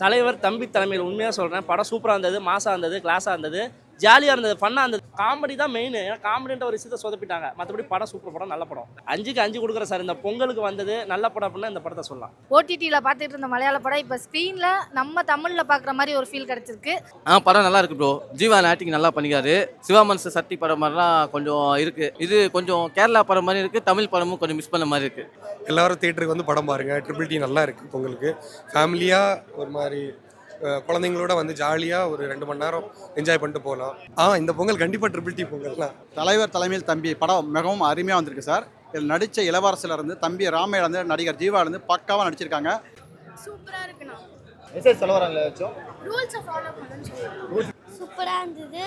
தலைவர் தம்பி தலைமையில் உண்மையாக சொல்கிறேன் படம் சூப்பராக இருந்தது மாசாக இருந்தது கிளாஸாக இருந்தது. ஜாலியாக இருந்தது ஃபன்னாக இருந்தது. காமெடி தான் மெயின் ஏன்னா காமெடின்ற ஒரு விஷயத்தை சொதப்பிட்டாங்க. மற்றபடி படம் சூப்பர் படம் நல்ல படம். அஞ்சுக்கு அஞ்சு கொடுக்குற சார் இந்த பொங்கலுக்கு வந்தது நல்ல படம் அப்படின்னா இந்த படத்தை சொல்லலாம். ஓடிடியில் பார்த்துட்டு இருந்த மலையாள படம் இப்போ ஸ்க்ரீனில் நம்ம தமிழில் பார்க்குற மாதிரி ஒரு ஃபீல் கிடச்சிருக்கு. ஆ படம் நல்லா இருக்கு ப்ரோ ஜீவா ஆக்டிங் நல்லா பண்ணிக்காரு. சிவாமன்ஸ் சக்தி படம் மாதிரிலாம் கொஞ்சம் இருக்கு. இது கொஞ்சம் கேரளா படம் மாதிரி இருக்கு தமிழ் படமும் கொஞ்சம் மிஸ் பண்ண மாதிரி இருக்கு. எல்லாரும் தேட்டருக்கு வந்து படம் பாருங்க. ட்ரிபிள் டி நல்லா இருக்கு பொங்கலுக்கு. ஃபேமிலியாக ஒரு மாதிரி குழந்தைங்களோட வந்து ஜாலியாக ஒரு ரெண்டு மணி நேரம் என்ஜாய் பண்ணிட்டு போகலாம். ஆ இந்த பொங்கல் கண்டிப்பாக ட்ரிபிள் டி பொங்கல் தான். தலைவர் தலைமையில் தம்பி படம் மிகவும் அருமையாக வந்திருக்கு சார். இதில் நடித்த இளவரசில இருந்து தம்பி ராமையில இருந்து நடிகர் ஜீவா இருந்து பக்காவாக நடிச்சிருக்காங்க. சூப்பராக இருக்குண்ணா. மெசேஜ் சொல்ல வரல ஏதாச்சும்? ரூல்ஸை ஃபாலோ பண்ணுன்னு சூப்பராக இருந்தது.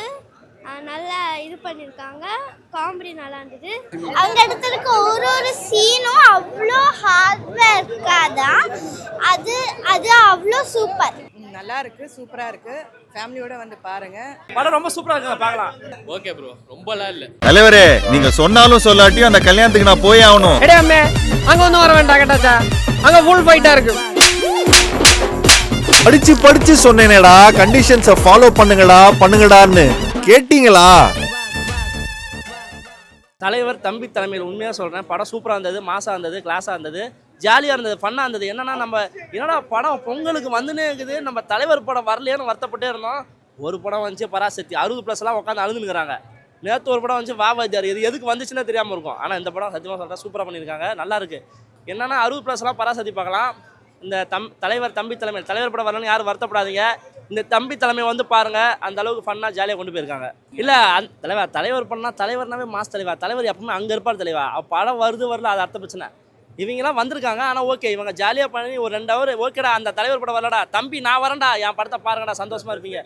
நல்லா இது பண்ணியிருக்காங்க காமெடி நல்லா இருந்தது. அந்த இடத்துல இருக்க ஒரு ஒரு சீனும் அவ்வளோ ஹார்ட் ஒர்க்காக தான். அது அது அவ்வளோ சூப்பர் நல்லா இருக்கு சூப்பரா இருக்கு ஃபேமிலியோட வந்து பாருங்க. படம் ரொம்ப சூப்பராக இருக்குங்க பார்க்கலாம். ஓகே ப்ரோ ரொம்பலாம் இல்லை. தலைவரே நீங்க சொன்னாலும் சொல்லாட்டியும் அந்த கல்யாணத்துக்கு நான் போய் ஆகணும். எடே அம்மே அங்க ஒன்றும் வர வேண்டாம் கேட்டாச்சா? அங்க ஃபுல் ஃபைட்டா இருக்கு. படிச்சு படிச்சு சொன்னேனேடா கண்டிஷன்ஸை ஃபாலோ பண்ணுங்கடா பண்ணுங்கடான்னு. கேட்டீங்களா? தலைவர் தம்பி தலைமையில் உண்மையாக சொல்கிறேன் படம் சூப்பராக இருந்தது மாசாக இருந்தது கிளாஸாக இருந்தது. ஜாலியாக இருந்தது ஃபன்னாக இருந்தது. என்னன்னா நம்ம என்னடா படம் பொங்கலுக்கு வந்துன்னே இருக்குது நம்ம தலைவர் படம் வரலையேன்னு வருத்தப்பட்டே இருந்தோம். ஒரு படம் வந்துச்சு பராசக்தி அறுபது ப்ளஸ்லாம் உட்காந்து அழுதுனுக்குறாங்க நேற்று ஒரு படம் வந்துச்சு வாவாஜார் இது எதுக்கு வந்துச்சுன்னே தெரியாமல் இருக்கும். ஆனால் இந்த படம் சத்தியமாக சொல்கிறேன் சூப்பராக பண்ணியிருக்காங்க நல்லா என்னென்னா அறுபது ப்ளஸ்லாம் பராசக்தி பார்க்கலாம். இந்த தம் தலைவர் தம்பி தலைமை தலைவர் படம் வரலன்னு யாரும் வருத்தப்படாதீங்க. இந்த தம்பி தலைமை வந்து பாருங்கள் அந்த அளவுக்கு ஃபன்னாக ஜாலியாக கொண்டு போயிருக்காங்க. இல்லை அந் தலைவர் தலைவர் பண்ணால் தலைவர்னாவே மாஸ் தலைவா தலைவர் எப்பவுமே அங்கே இருப்பார் தலைவா. படம் வருது வரல அது அர்த்த பிரச்சனை. இவங்கெல்லாம் வந்திருக்காங்க. ஆனால் ஓகே இவங்க ஜாலியாக பண்ணி ஒரு ரெண்டு ஹவர் ஓகேடா அந்த தலைவர் படம் வரலடா. தம்பி நான் வரேன்டா. என் படத்தை பாருங்கடா சந்தோஷமா இருப்பீங்க.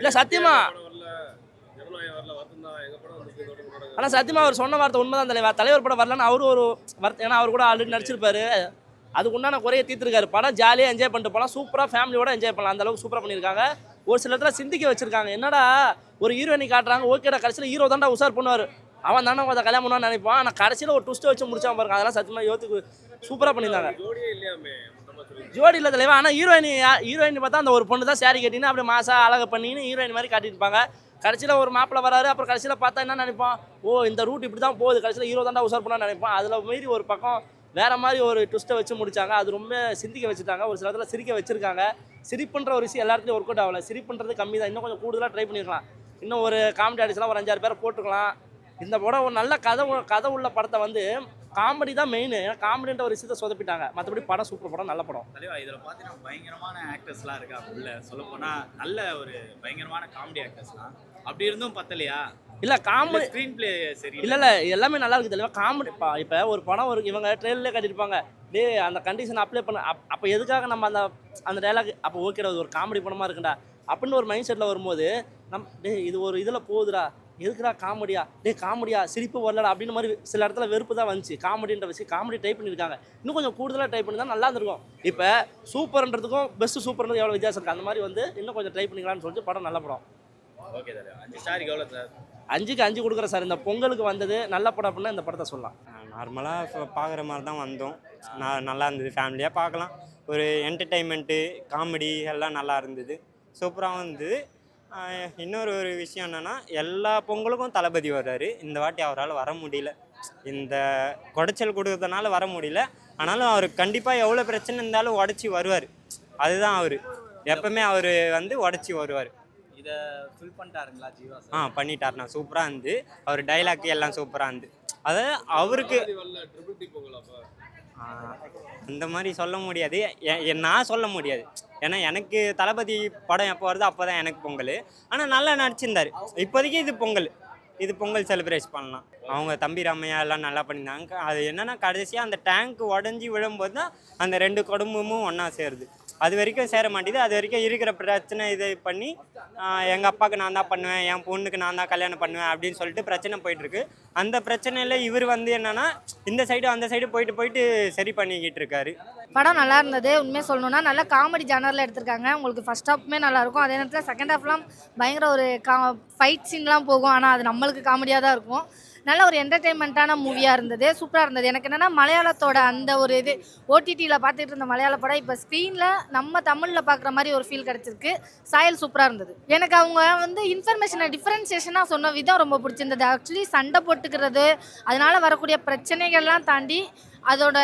இல்லை சத்தியமா. ஆனால் சத்தியமா அவர் சொன்ன வார்த்தை உண்மைதான் தலைவா. தலைவர் படம் வரலன்னு அவரும் ஒரு வருத்த ஏன்னா அவர் கூட ஆல்ரெடி நடிச்சிருப்பாரு. அதுக்கு உண்டான குறைய தீர்த்துருக்காரு. படம் ஜாலியாக என்ஜாய் பண்ணிட்டு போகலாம் சூப்பராக ஃபேமிலியோட என்ஜாய் பண்ணலாம். அந்த அளவுக்கு சூப்பராக பண்ணியிருக்காங்க. ஒரு சில இடத்துல சிந்திக்க வச்சிருக்காங்க. என்னடா ஒரு ஹீரோயினி காட்டுறாங்க. ஓகேடா கடைசியில் ஹீரோ தான்டா உஷார் பண்ணுவார். அவன் தானே அதை கல்யாணம் பண்ணுவான்னு நினைப்பான். ஆனால் கடைசியில் ஒரு ட்விஸ்ட் வச்சு முடிச்சா பாருங்க. அதெல்லாம் சத்தியமாக யோத்துக்கு சூப்பராக பண்ணியிருந்தாங்க. ஜோடி இல்லை தலைவா ஆனால் ஹீரோயினி ஹீரோயின் பார்த்தா அந்த ஒரு பொண்ணு தான் சேரீ கட்டின்னு அப்படியே மாசா அழகு பண்ணின்னு ஹீரோயின் மாதிரி காட்டியிருப்பாங்க கடைசியில் ஒரு மாப்பிள்ளை வராரு அப்புறம் கடைசியில் பார்த்தா என்ன நினைப்பான்? ஓ இந்த ரூட் இப்படி தான் போகுது. கடைசியில் ஹீரோ தாண்டா உஷார் பண்ணா நினைப்பான். அதில் மீறி ஒரு பக்கம் வேற மாதிரி ஒரு ட்விஸ்ட்டை வச்சு முடிச்சாங்க. அது ரொம்ப சிந்திக்க வச்சுட்டாங்க. ஒரு சில இடத்துல சிரிக்க வச்சிருக்காங்க. சிரிப்புன்ற ஒரு விஷயம் எல்லாத்துலையும் ஒர்க் அவுட் ஆகல. சிரிப்புன்றது கம்மி தான் இன்னும் கொஞ்சம் கூடுதலாக ட்ரை பண்ணிருக்கலாம். இன்னும் ஒரு காமெடி ஆடிஸ்லாம் ஒரு அஞ்சாறு பேரை போட்டுக்கலாம். இந்த படம் ஒரு நல்ல கதை கதை உள்ள படத்தை வந்து காமெடி தான் மெயின் ஏன்னா காமெடின்ற ஒரு விஷயத்தை சொதப்பிட்டாங்க. மற்றபடி படம் சூப்பர் படம் நல்ல படம். தலைவா இதில் பார்த்தீங்கன்னா பயங்கரமான ஆக்டர்ஸ்லாம் இருக்கா உள்ள. சொல்லப்போனால் நல்ல ஒரு பயங்கரமான காமெடி ஆக்டர்ஸ்லாம் அப்படி இருந்தும் பத்தலையா? இல்லை காமெடி ஸ்க்ரீன் பிளே சரி இல்ல இல்ல எல்லாமே நல்லா இருக்கு தெளிவா காமெடி இப்போ ஒரு படம் ஒரு இவங்க ட்ரெயிலே கட்டிருப்பாங்க டேய் அந்த கண்டிஷன் அப்ளை பண்ண அப் அப்போ எதுக்காக நம்ம அந்த அந்த டைலாக் அப்போ ஓகேடா ஒரு காமெடி படமா இருக்குடா அப்படின்னு ஒரு மைண்ட் செட்டில் வரும்போது நம் டேய் இது ஒரு இதில் போகுதுடா. எதுக்குடா காமெடியா? டேய் காமெடியா? சிரிப்பு வரலடா அப்படின்னு மாதிரி சில இடத்துல வெறுப்பு தான் வந்துச்சு. காமெடின்ற விஷயம் காமெடி டைப் பண்ணியிருக்காங்க. இன்னும் கொஞ்சம் கூடுதலாக டைப் பண்ணி தான் நல்லா இருந்திருக்கும். இப்போ சூப்பர்ன்றதுக்கும் பெஸ்ட் சூப்பர்ன்றது எவ்வளோ வித்தியாசம் இருக்குது அந்த மாதிரி வந்து இன்னும் கொஞ்சம் ட்ரை பண்ணிக்கலாம்னு சொல்லிட்டு படம் நல்ல படம். ஓகே தலைவா அஞ்சு ஸ்டாருக்கு எவ்வளோ சார் அஞ்சுக்கு அஞ்சு கொடுக்குற சார் இந்த பொங்கலுக்கு வந்தது நல்ல படம் அப்படின்னா இந்த படத்தை சொல்லலாம். நார்மலாக இப்போ பார்க்குற மாதிரி தான் வந்தோம். நான் நல்லா இருந்தது. ஃபேமிலியாக பார்க்கலாம் ஒரு என்டர்டெயின்மெண்ட்டு காமெடி எல்லாம் நல்லா இருந்தது. சூப்பராகவும் இருந்தது. இன்னொரு ஒரு விஷயம் என்னென்னா எல்லா பொங்கலுக்கும் தளபதி வர்றாரு. இந்த வாட்டி அவரால் வர முடியல. இந்த குடைச்சல் கொடுக்கறதுனால வர முடியல. ஆனாலும் அவர் கண்டிப்பாக எவ்வளோ பிரச்சனை இருந்தாலும் உடச்சி வருவார். அதுதான் அவர். எப்பவுமே அவர் வந்து உடச்சி வருவார். இதை ஃபில் பண்ணிட்டாருங்களா ஜீவா ஆ பண்ணிட்டாருண்ணா சூப்பராக இருந்து அவர் டைலாக் எல்லாம் சூப்பராக இருந்து. அதாவது அவருக்கு அந்த மாதிரி சொல்ல முடியாது. நான் சொல்ல முடியாது. ஏன்னா எனக்கு தளபதி படம் எப்போ வருதோ அப்போ தான் எனக்கு பொங்கல். ஆனால் நல்லா நடிச்சிருந்தாரு. இப்போதைக்கு இது பொங்கல். இது பொங்கல் செலிப்ரேட் பண்ணலாம். அவங்க தம்பி ராமையா எல்லாம் நல்லா பண்ணியிருந்தாங்க அது என்னென்னா கடைசியாக அந்த டேங்க் உடஞ்சி விழும்போது தான் அந்த ரெண்டு குடும்பமும் ஒன்றா சேருது. அது வரைக்கும் சேர மாட்டேது அது வரைக்கும் இருக்கிற பிரச்சனை இது பண்ணி எங்கள் அப்பாவுக்கு நான் தான் பண்ணுவேன் என் பொண்ணுக்கு நான் தான் கல்யாணம் பண்ணுவேன் அப்படின்னு சொல்லிட்டு பிரச்சனை போயிட்டுருக்கு. அந்த பிரச்சனையில் இவர் வந்து என்னன்னா இந்த சைடு அந்த சைடு போயிட்டு போயிட்டு சரி பண்ணிக்கிட்டு இருக்காரு. படம் நல்லா இருந்தது. உண்மையாக சொல்லணும்னா நல்லா காமெடி ஜானரில் எடுத்திருக்காங்க. உங்களுக்கு ஃபர்ஸ்ட் ஹாஃப்மே நல்லாயிருக்கும் அதே நேரத்தில் செகண்ட் ஹாஃப்லாம் பயங்கர ஒரு கா ஃபைட் சீன்லாம் போகும். ஆனால் அது நம்மளுக்கு காமெடியாக தான் இருக்கும். நல்ல ஒரு என்டர்டெயின்மெண்ட்டான மூவியாக இருந்தது. சூப்பராக இருந்தது. எனக்கு என்னென்னா மலையாளத்தோட அந்த ஒரு இது ஓடிடியில் பார்த்துட்டு இருந்த மலையாள படம் இப்போ ஸ்க்ரீனில் நம்ம தமிழில் பார்க்குற மாதிரி ஒரு ஃபீல் கிடச்சிருக்கு. சாயல் சூப்பராக இருந்தது. எனக்கு அவங்க வந்து இன்ஃபர்மேஷனை டிஃப்ரென்சியேஷனாக சொன்ன விதம் ரொம்ப பிடிச்சிருந்தது. ஆக்சுவலி சண்டை போட்டுக்கிறது அதனால் வரக்கூடிய பிரச்சனைகள்லாம் தாண்டி அதோட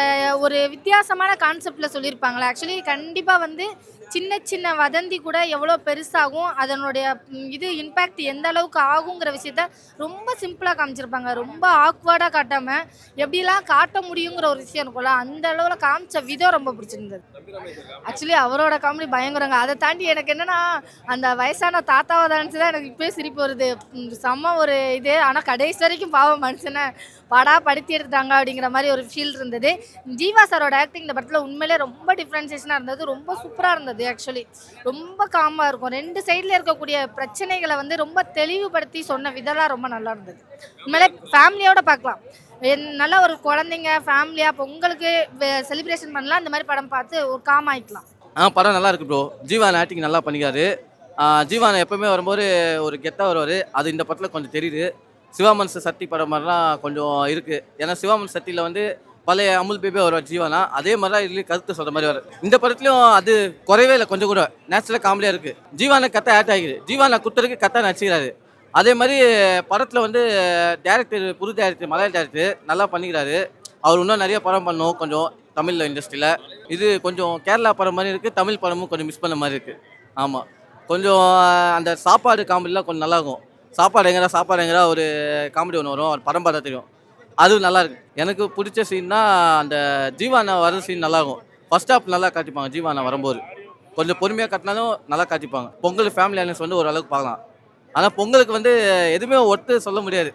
ஒரு வித்தியாசமான கான்செப்டில் சொல்லியிருப்பாங்களே. ஆக்சுவலி கண்டிப்பாக வந்து சின்ன சின்ன வதந்தி கூட எவ்வளோ பெருசாகும் அதனுடைய இது இம்பேக்ட் எந்த அளவுக்கு ஆகுங்கிற விஷயத்த ரொம்ப சிம்பிளாக காமிச்சிருப்பாங்க. ரொம்ப ஆக்வர்டாக காட்டாமல் எப்படிலாம் காட்ட முடியுங்கிற ஒரு விஷயம் இருக்கும்ல அந்த அளவில் காமிச்ச விதம் ரொம்ப பிடிச்சிருந்தது. ஆக்சுவலி அவரோட காமெடி பயங்கரங்க. அதை தாண்டி எனக்கு என்னன்னா அந்த வயசான தாத்தாவை தான் எனக்கு இப்போயே சிரிப்பு வருது. செம்ம ஒரு இது. ஆனால் கடைசி வரைக்கும் பாவம் மனுஷனை படா படுத்தி எடுத்தாங்க அப்படிங்கிற மாதிரி ஒரு ஃபீல் இருந்தது. ஜீவா சாரோட ஆக்டிங் இந்த படத்தில் உண்மையிலே ரொம்ப டிஃப்ரென்சேஷனாக இருந்தது. ரொம்ப சூப்பராக இருந்தது. ஆக்சுவலி ரொம்ப காமாக இருக்கும். ரெண்டு சைடில் இருக்கக்கூடிய பிரச்சனைகளை வந்து ரொம்ப தெளிவுபடுத்தி சொன்ன விதெல்லாம் ரொம்ப நல்லா இருந்தது. உண்மையிலே ஃபேமிலியோட பார்க்கலாம். என்- நல்ல ஒரு குழந்தைங்க ஃபேமிலியாக இப்போ உங்களுக்கு செலிப்ரேஷன் பண்ணலாம். இந்த மாதிரி படம் பார்த்து ஒரு காம் ஆயிக்கலாம். ஆ படம் நல்லா இருக்கு ப்ரோ ஜீவான் ஆக்டிங் நல்லா பண்ணிக்காரு. ஜீவான் எப்பவுமே வரும்போது ஒரு கெத்தாக வருவார். அது இந்த படத்தில் கொஞ்சம் தெரியுது. சிவாமன்ஸ் சக்தி படம் மாதிரிலாம் கொஞ்சம் இருக்குது ஏன்னா சிவாமன் சக்தியில் வந்து பழைய அமுல் பேபி வருவார் ஜீவானா அதே மாதிரி தான் இதுலேயும் கருத்து சொல்கிற மாதிரி வரும். இந்த படத்துலையும் அது குறைவே இல்லை கொஞ்சம் கூட. நேச்சுரலாக காமெடியாக இருக்குது ஜீவான கத்தை ஆட் ஆகிது ஜீவான குத்துறதுக்கு கத்த நடிச்சுக்கிறாரு. அதே மாதிரி படத்தில் வந்து டேரக்டர் புது டேரக்டர் மலையாள டேரக்டர் நல்லா பண்ணிக்கிறாரு. அவர் இன்னும் நிறைய படம் பண்ணும் கொஞ்சம் தமிழ் இண்டஸ்ட்ரியில் இது கொஞ்சம் கேரளா படம் மாதிரி இருக்குது தமிழ் படமும் கொஞ்சம் மிஸ் பண்ண மாதிரி இருக்குது ஆமாம் கொஞ்சம் அந்த சாப்பாடு காமெடிலாம் கொஞ்சம் நல்லாயிருக்கும் சாப்பாடு எங்கடா சாப்பாடு எங்கடா ஒரு காமெடி ஒன்று வரும் அவர் படம் பார்த்தா தெரியும். அது நல்லாயிருக்கு எனக்கு பிடிச்ச சீன்னா அந்த ஜீவானா வர சீன் நல்லாயிருக்கும் ஃபர்ஸ்ட் ஹாப் நல்லா காட்டிப்பாங்க ஜீவானா வரும்போது. கொஞ்சம் பொறுமையாக காட்டினாலும் நல்லா காட்டிப்பாங்க. பொங்கல் ஃபேமிலி அலைன்ஸ் வந்து ஓரளவுக்கு பார்க்கலாம். ஆனால் பொங்கலுக்கு வந்து எதுவுமே ஒட்டு சொல்ல முடியாது.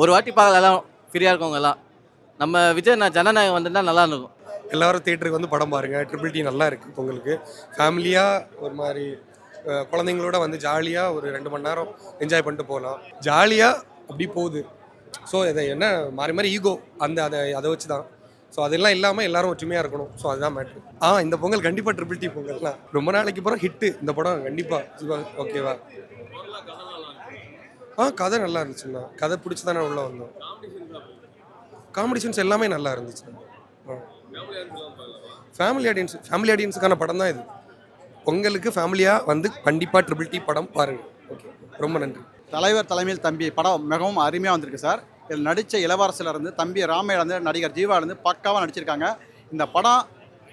ஒரு வாட்டி பார்க்கலாம் எல்லாம் ஃப்ரீயாக இருக்கவங்க எல்லாம். நம்ம விஜய் நான் ஜனநாயகம் வந்திருந்தா நல்லா இருக்கும் எல்லாரும் தேட்டருக்கு வந்து படம் பாருங்க. ட்ரிபிள் டி நல்லா இருக்கு பொங்கலுக்கு. ஃபேமிலியாக ஒரு மாதிரி குழந்தைங்களோட வந்து ஜாலியாக ஒரு ரெண்டு மணி நேரம் என்ஜாய் பண்ணிட்டு போகலாம். ஜாலியாக அப்படி போகுது. ஸோ இதை என்ன மாறி மாறி ஈகோ அந்த அதை அதை வச்சு தான் ஸோ அதெல்லாம் இல்லாமல் எல்லாரும் ஒற்றுமையாக இருக்கணும். ஸோ அதுதான் மேட்ரு ஆ இந்த பொங்கல் கண்டிப்பாக ட்ரிபிள் டி பொங்கல்லாம் ரொம்ப நாளைக்கு அப்புறம் ஹிட்டு இந்த படம் கண்டிப்பாக ஓகேவா ஆ கதை நல்லா இருந்துச்சுண்ணா கதை பிடிச்சி தானே உள்ளே வந்தோம். காம்படிஷன்ஸ் எல்லாமே நல்லா இருந்துச்சு. ஃபேமிலி ஆடியன்ஸ் ஃபேமிலி ஆடியன்ஸுக்கான படம் தான் இது. பொங்கலுக்கு ஃபேமிலியாக வந்து கண்டிப்பாக ட்ரிபிள் டி படம் பாருங்கள் ஓகே ரொம்ப நன்றி. தலைவர் தலைமையில் தம்பி படம் மிகவும் அருமையாக வந்திருக்கு சார். இதில் நடித்த இளவரசிலிருந்து தம்பி ராமையிலேருந்து நடிகர் ஜீவாலேருந்து பக்காவாக நடிச்சிருக்காங்க. இந்த படம்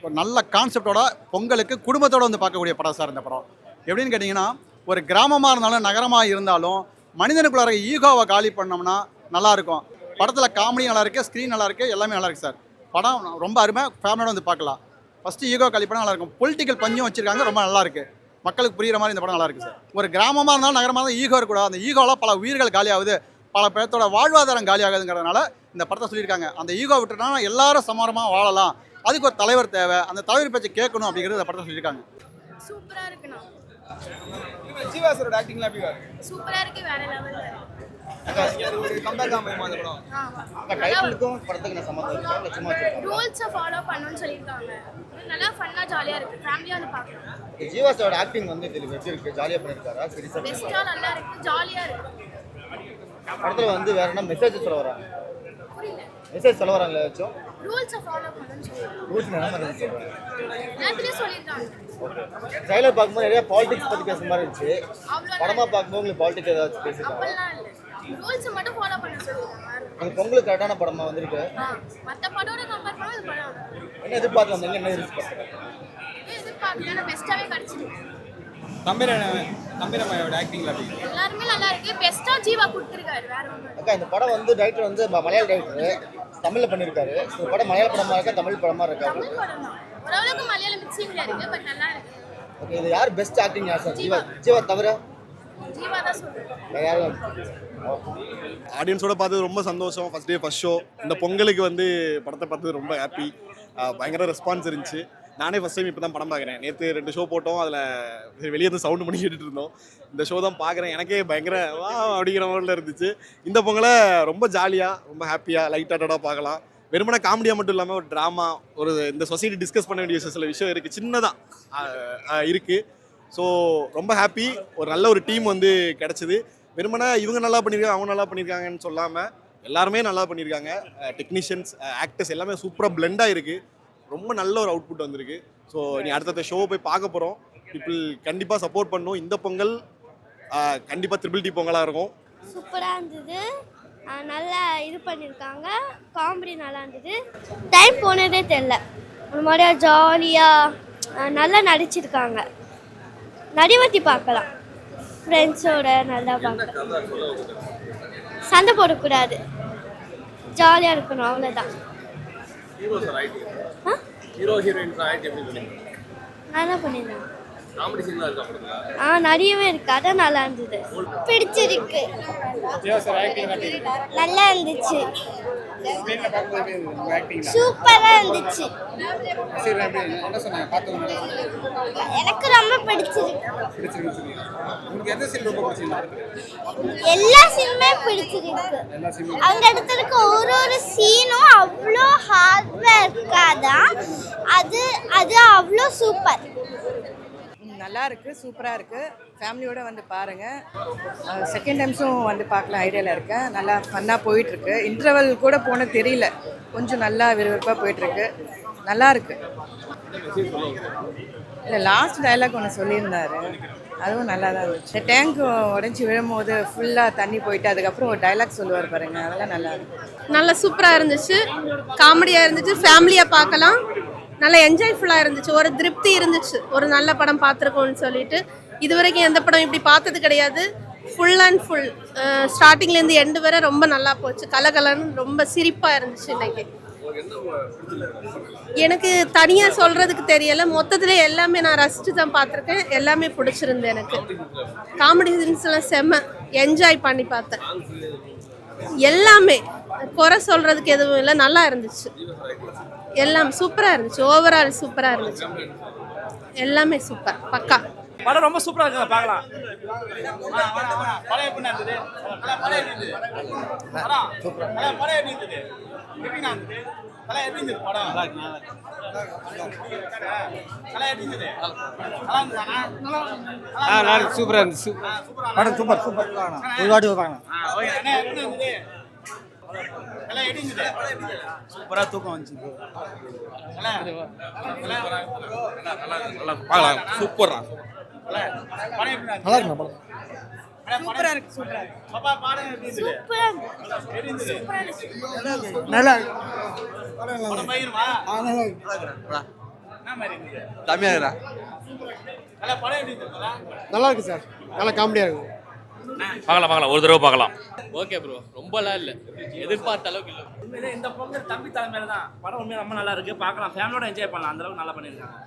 ஒரு நல்ல கான்செப்டோட பொங்கலுக்கு குடும்பத்தோடு வந்து பார்க்கக்கூடிய படம் சார் இந்த படம். எப்படின்னு கேட்டிங்கன்னா ஒரு கிராமமாக இருந்தாலும் நகரமாக இருந்தாலும் மனிதனுக்குள்ளார ஈகோவை காலி பண்ணோம்னா நல்லாயிருக்கும் படத்தில் காமெடி நல்லாயிருக்கு ஸ்க்ரீன் நல்லாயிருக்கு எல்லாமே நல்லாயிருக்கு சார். படம் ரொம்ப அருமை ஃபேமிலியோட வந்து பார்க்கலாம். ஃபஸ்ட்டு ஈகோ காலி பண்ணால் நல்லாயிருக்கும் பொலிட்டிக்கல் பஞ்சும் வச்சிருக்காங்க ரொம்ப நல்லாயிருக்கு மக்களுக்கு புரியுற மாதிரி இந்த படம் நல்லா இருக்கு சார். ஒரு கிராமமாக இருந்தாலும் நகரமாக இருந்தாலும் ஈகோ இருக்கக்கூடாது. அந்த ஈகோவில் பல உயிர்கள் காலியாகுது. பல பேர்த்தோட வாழ்வாதாரம் காலியாகுதுங்கிறதுனால இந்த படத்தை சொல்லியிருக்காங்க. அந்த ஈகோ விட்டுனா எல்லாரும் சமாரமாக வாழலாம். அதுக்கு ஒரு தலைவர் தேவை. அந்த தலைவர் பேச்சை கேட்கணும் அப்படிங்கிறது இந்த படத்தை சொல்லியிருக்காங்க. சூப்பரா இருக்குண்ணா. ஆக்டிங்லாம் எப்படி சூப்பரா இருக்கு வேற லெவல்ல படம்? ரூல்ஸை ஃபாலோ பண்ணணும்னு சொல்லியிருக்காங்க. நல்லா ஃபன்னா ஜாலியா இருக்கு. ஃபேமிலியா வந்து பார்க்கலாம். ஜீவா சாரோட ஆக்டிங் வந்து இதில் எப்படி இருக்கு? ஜாலியாக பண்ணியிருக்காரா? சரி பெஸ்டா நல்லா இருக்கு. ஜாலியா இருக்கு. படத்தில் வந்து வேற என்ன மெசேஜ் சொல்ல வராங்க? மெசேஜ் சொல்ல வராங்களா ஏதாச்சும்? ரூல்ஸை ஃபாலோ பண்ணணும்னு சொல்லியிருக்காங்க. ரூல்ஸ் என்ன மாதிரி சொல்கிறாங்க எல்லாத்துலயும் சொல்லியிருக்காங்க. ட்ரைலர் பார்க்கும்போது நிறைய பாலிடிக்ஸ் பேசுற மாதிரி இருந்துச்சு. படமாக பார்க்கும்போது உங்களுக்கு பாலிடிக்ஸ் ஏதாச்சும் இல்லை. ரூல்ஸை மட்டும் ஃபாலோ பண்ண சொல்லியிருக்காங்க அந்த பொங்கலுக்கு கரெக்டான படமாக வந்திருக்கு? மற்ற படோட கம்பேர் பண்ணா இது படம் என்ன எதிர்பார்த்து வந்தீங்க என்ன எதிர்பார்த்து இது எதிர்பார்க்கல பெஸ்ட்டாவே கிடைச்சிருக்கு. தம்பிரமையோட ஆக்டிங்ல எல்லாருமே நல்லா இருக்கு. பெஸ்டா ஜீவா கொடுத்துருக்காரு வேற ஒன்றும் அக்கா இந்த படம் வந்து டைரக்டர் வந்து மலையாள டைரக்டர் தமிழில் பண்ணியிருக்காரு இந்த படம் மலையாள படமா இருக்கா தமிழ் படமா இருக்கா? தமிழ் படம் தான். ஓரளவுக்கு மலையாளம் மிக்சிங்ல இருக்கு பட் நல்லா இருக்கு. ஓகே இது யார் பெஸ்ட் ஆக்டிங் யார் சார் ஜீவா ஜீவா தவிர? ஆடியன்ஸோட பார்த்தது ரொம்ப சந்தோஷம். ஃபர்ஸ்ட் டே ஃபர்ஸ்ட் ஷோ இந்த பொங்கலுக்கு வந்து படத்தை பார்த்தது ரொம்ப ஹாப்பி பயங்கர ரெஸ்பான்ஸ் இருந்துச்சு. நானே ஃபஸ்ட் டைம் இப்போ தான் படம் பார்க்குறேன். நேற்று ரெண்டு ஷோ போட்டோம். அதில் வெளியே இருந்து சவுண்டு பண்ணி கேட்டுட்டு இருந்தோம். இந்த ஷோ தான் பார்க்குறேன். எனக்கே பயங்கர வா அப்படிங்கிற மாதிரில இருந்துச்சு. இந்த பொங்கலை ரொம்ப ஜாலியாக ரொம்ப ஹாப்பியாக லைட் ஹார்ட்டடாக பார்க்கலாம். வெறுமனே காமெடியாக மட்டும் இல்லாமல் ஒரு ட்ராமா ஒரு இந்த சொசைட்டி டிஸ்கஸ் பண்ண வேண்டிய சில விஷயம் இருக்குது சின்னதாக இருக்குது ஸோ ரொம்ப ஹாப்பி ஒரு நல்ல ஒரு டீம் வந்து கிடச்சிது. வெறுமனே இவங்க நல்லா பண்ணியிருக்காங்க அவங்க நல்லா பண்ணியிருக்காங்கன்னு சொல்லாமல் எல்லாருமே நல்லா பண்ணியிருக்காங்க டெக்னீஷியன்ஸ் ஆக்டர்ஸ் எல்லாமே சூப்பராக பிளெண்டாக இருக்குது ரொம்ப நல்ல ஒரு அவுட்புட் வந்திருக்கு. ஸோ நீ அடுத்தடுத்த ஷோவை போய் பார்க்க போகிறோம் பீப்புள் கண்டிப்பாக சப்போர்ட் பண்ணும். இந்த பொங்கல் கண்டிப்பாக ட்ரிபிள் டி பொங்கலாக இருக்கும். சூப்பராக இருந்தது. நல்லா இது பண்ணியிருக்காங்க காமெடி நல்லா இருந்தது. டைம் போனதே தெரில ஒரு மாதிரியாக ஜாலியாக நல்லா நடிச்சிருக்காங்க. நடிவத்தி பார்க்கலாம். ஃப்ரெண்ட்ஸோட நல்லா பார்க்கலாம். சண்டை போடக்கூடாது. ஜாலியாக இருக்கணும் அவ்வளோதான் நல்லா பண்ணியிருந்தாங்க ஆ நிறையவே இருக்கு. அதான் நல்லா இருந்தது. பிடிச்சிருக்கு. நல்லா இருந்துச்சு. சூப்பரா இருந்துச்சு. எனக்கு ரொம்ப பிடிச்சிருக்கு. எல்லா சீனுமே பிடிச்சிருக்கு. அங்க ஒரு ஒரு சீனும் அவ்வளோ ஹார்ட் ஒர்க்காக தான். அது அது அவ்வளோ சூப்பர் நல்லா இருக்குது சூப்பராக இருக்குது ஃபேமிலியோடு வந்து பாருங்கள் செகண்ட் டைம்ஸும் வந்து பார்க்கலாம் ஐடியாவில் இருக்கேன். நல்லா ஃபன்னாக போயிட்டுருக்கு. இன்டர்வல் கூட போன தெரியல. கொஞ்சம் நல்லா விறுவிறுப்பாக போயிட்டுருக்கு. நல்லா இருக்கு. இல்லை லாஸ்ட் டயலாக் ஒன்று சொல்லியிருந்தாரு. அதுவும் நல்லா தான் இருந்துச்சு. இந்த டேங்க் உடஞ்சி விழும்போது ஃபுல்லாக தண்ணி போயிட்டு அதுக்கப்புறம் ஒரு டைலாக் சொல்லுவார் பாருங்க. அதெல்லாம் நல்லா இருக்கு. நல்லா சூப்பராக இருந்துச்சு. காமெடியாக இருந்துச்சு. ஃபேமிலியாக பார்க்கலாம். நல்லா என்ஜாய்ஃபுல்லாக இருந்துச்சு. ஒரு திருப்தி இருந்துச்சு. ஒரு நல்ல படம் பார்த்துருக்கோம்னு சொல்லிட்டு. இது வரைக்கும் எந்த படம் இப்படி பார்த்தது கிடையாது. ஃபுல் அண்ட் ஃபுல் ஸ்டார்டிங்லேருந்து எண்டு வரை ரொம்ப நல்லா போச்சு. கலகலன்னு ரொம்ப சிரிப்பாக இருந்துச்சு இன்னைக்கு. எனக்கு தனியாக சொல்கிறதுக்கு தெரியல. மொத்தத்தில் எல்லாமே நான் ரசித்து தான் பார்த்துருக்கேன். எல்லாமே பிடிச்சிருந்து எனக்கு. காமெடி சீன்ஸ்லாம் செம்ம என்ஜாய் பண்ணி பார்த்தேன். எல்லாமே. குறை சொல்கிறதுக்கு எதுவும் இல்லை. நல்லா இருந்துச்சு. எல்லாம் சூப்பராக இருந்துச்சு. ஓவரால் சூப்பராக இருந்துச்சு. எல்லாமே சூப்பர். பக்கா. படம் ரொம்ப சூப்பராக பார்க்கலாம். இருக்கு இருக்கு. சூப்பராக இருந்துச்சு. படம் சூப்பர் சூப்பர். ஒரு வாட்டி பார்க்கலாம். சூப்பராக தூக்கம் வந்துச்சு நல்லா? நல்லா? நல்லா பார்க்கலாம் சூப்பரா. நல்லா? படம் சூப்பரா இருக்கு சூப்பரா இருக்கு. பாப்பா படம் எப்படி சூப்பரா இருந்துச்சு. நல்லா படம் இருக்கு. சார். நல்லா காமெடியாக இருக்கும் பார்க்கலாம் பார்க்கலாம். ஒரு தடவை பார்க்கலாம். ஓகே ப்ரோ ரொம்பலாம் இல்லை. எதிர்பார்த்த அளவுக்கு இல்லை. உண்மையிலே இந்த பொங்கல் தம்பி தலைமையில தான் படம் உண்மையாக ரொம்ப நல்லா இருக்கு. பார்க்கலாம். ஃபேமிலியோட என்ஜாய் பண்ணலாம். அந்த அளவுக்கு நல்லா பண்ணியிருக்காங்க.